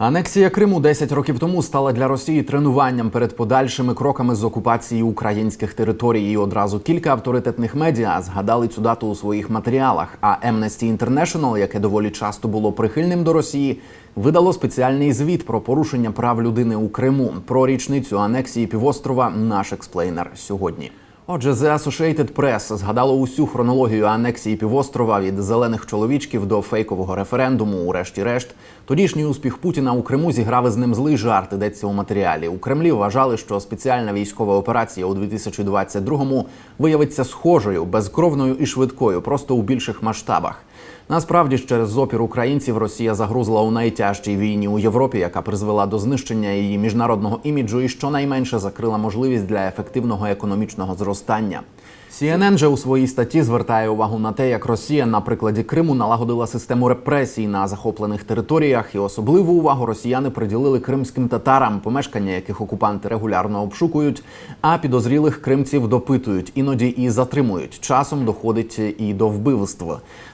Анексія Криму 10 років тому стала для Росії тренуванням перед подальшими кроками з окупації українських територій. І одразу кілька авторитетних медіа згадали цю дату у своїх матеріалах. А Amnesty International, яке доволі часто було прихильним до Росії, видало спеціальний звіт про порушення прав людини у Криму. Про річницю анексії півострова наш експлейнер сьогодні. Отже, The Associated Press згадало усю хронологію анексії півострова від зелених чоловічків до фейкового референдуму. Урешті-решт, тодішній успіх Путіна у Криму зіграв із ним злий жарт. Йдеться у матеріалі. У Кремлі вважали, що спеціальна військова операція у 2022-му виявиться схожою, безкровною і швидкою, просто у більших масштабах. Насправді ж через опір українців Росія загрузла у найтяжчій війні у Європі, яка призвела до знищення її міжнародного іміджу і щонайменше закрила можливість для ефективного економічного зростання. CNN же у своїй статті звертає увагу на те, як Росія на прикладі Криму налагодила систему репресій на захоплених територіях, і особливу увагу росіяни приділили кримським татарам, помешкання яких окупанти регулярно обшукують, а підозрілих кримців допитують, іноді і затримують. Часом доходить і до вбивств.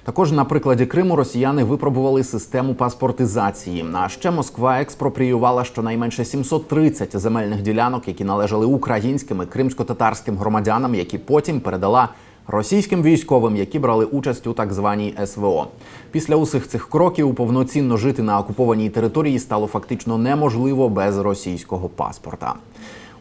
Також на прикладі Криму росіяни випробували систему паспортизації. А ще Москва експропріювала щонайменше 730 земельних ділянок, які належали українським і кримсько-татарським громадянам, які потім передала російським військовим, які брали участь у так званій СВО. Після усіх цих кроків повноцінно жити на окупованій території стало фактично неможливо без російського паспорта.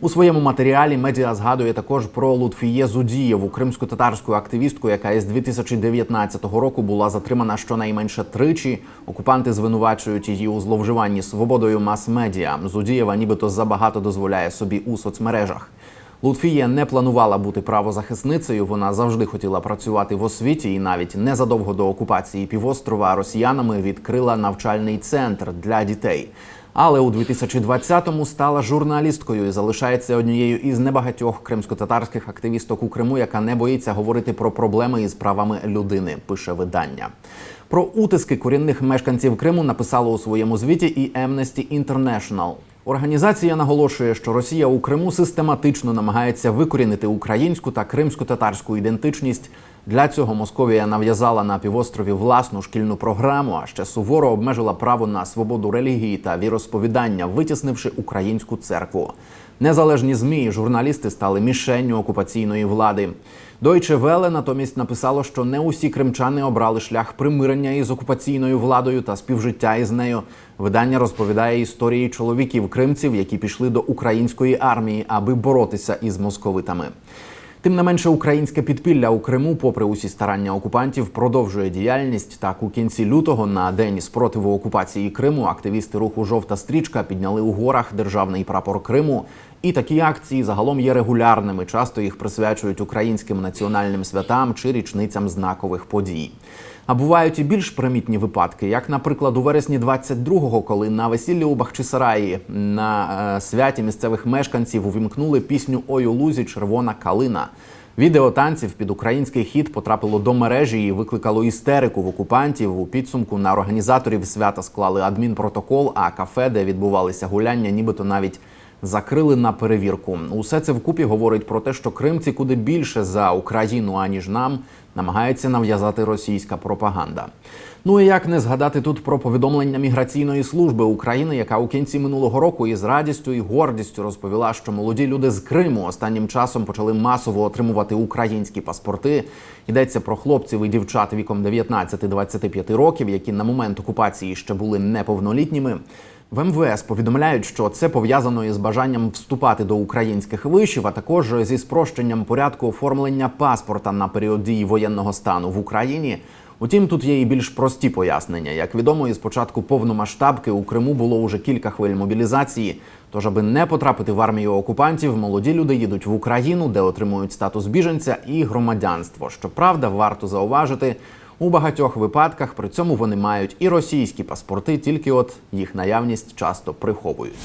У своєму матеріалі медіа згадує також про Лутфіє Зудієву, кримсько-татарську активістку, яка із 2019 року була затримана щонайменше тричі. Окупанти звинувачують її у зловживанні свободою мас-медіа. Зудієва нібито забагато дозволяє собі у соцмережах. Лутфія не планувала бути правозахисницею. Вона завжди хотіла працювати в освіті, і навіть незадовго до окупації півострова росіянами відкрила навчальний центр для дітей. Але у 2020-му стала журналісткою і залишається однією із небагатьох кримсько-татарських активісток у Криму, яка не боїться говорити про проблеми із правами людини. Пише видання. Про утиски корінних мешканців Криму написало у своєму звіті і Amnesty International. Організація наголошує, що Росія у Криму систематично намагається викорінити українську та кримсько-татарську ідентичність. Для цього Московія нав'язала на півострові власну шкільну програму, а ще суворо обмежила право на свободу релігії та віросповідання, витіснивши українську церкву. Незалежні змі і журналісти стали мішенню окупаційної влади. Deutsche Welle натомість написало, що не усі кримчани обрали шлях примирення із окупаційною владою та співжиття із нею. Видання розповідає історії чоловіків кримців, які пішли до української армії, аби боротися із московитами. Тим не менше, українське підпілля у Криму, попри усі старання окупантів, продовжує діяльність. Так, у кінці лютого на день спротиву окупації Криму активісти руху Жовта стрічка підняли у горах державний прапор Криму. І такі акції загалом є регулярними. Часто їх присвячують українським національним святам чи річницям знакових подій. А бувають і більш примітні випадки, як, наприклад, у вересні 22-го, коли на весіллі у Бахчисараї на е, святі місцевих мешканців увімкнули пісню Ой у лузі червона калина. Відео танців під український хіт потрапило до мережі і викликало істерику в окупантів. У підсумку на організаторів свята склали адмінпротокол, а кафе, де відбувалися гуляння, нібито навіть закрили на перевірку. Усе це вкупі говорить про те, що кримці куди більше за Україну аніж нам намагається нав'язати російська пропаганда. Ну і як не згадати тут про повідомлення міграційної служби України, яка у кінці минулого року із радістю і гордістю розповіла, що молоді люди з Криму останнім часом почали масово отримувати українські паспорти. Йдеться про хлопців і дівчат віком 19-25 років, які на момент окупації ще були неповнолітніми. В МВС повідомляють, що це пов'язано із бажанням вступати до українських вишів, а також зі спрощенням порядку оформлення паспорта на період дії воєнного стану в Україні. Утім, тут є і більш прості пояснення. Як відомо, із початку повномасштабки у Криму було уже кілька хвиль мобілізації. Тож, аби не потрапити в армію окупантів, молоді люди їдуть в Україну, де отримують статус біженця і громадянство. Щоправда, варто зауважити. У багатьох випадках при цьому вони мають і російські паспорти, тільки от їх наявність часто приховують.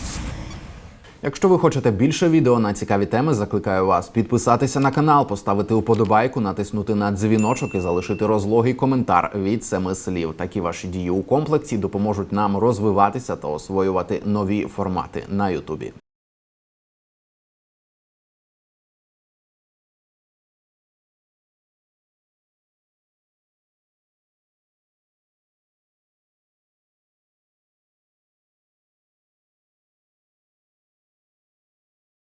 Якщо ви хочете більше відео на цікаві теми, закликаю вас підписатися на канал, поставити уподобайку, натиснути на дзвіночок і залишити розлогий коментар від семи слів. Такі ваші дії у комплексі допоможуть нам розвиватися та освоювати нові формати на Ютубі.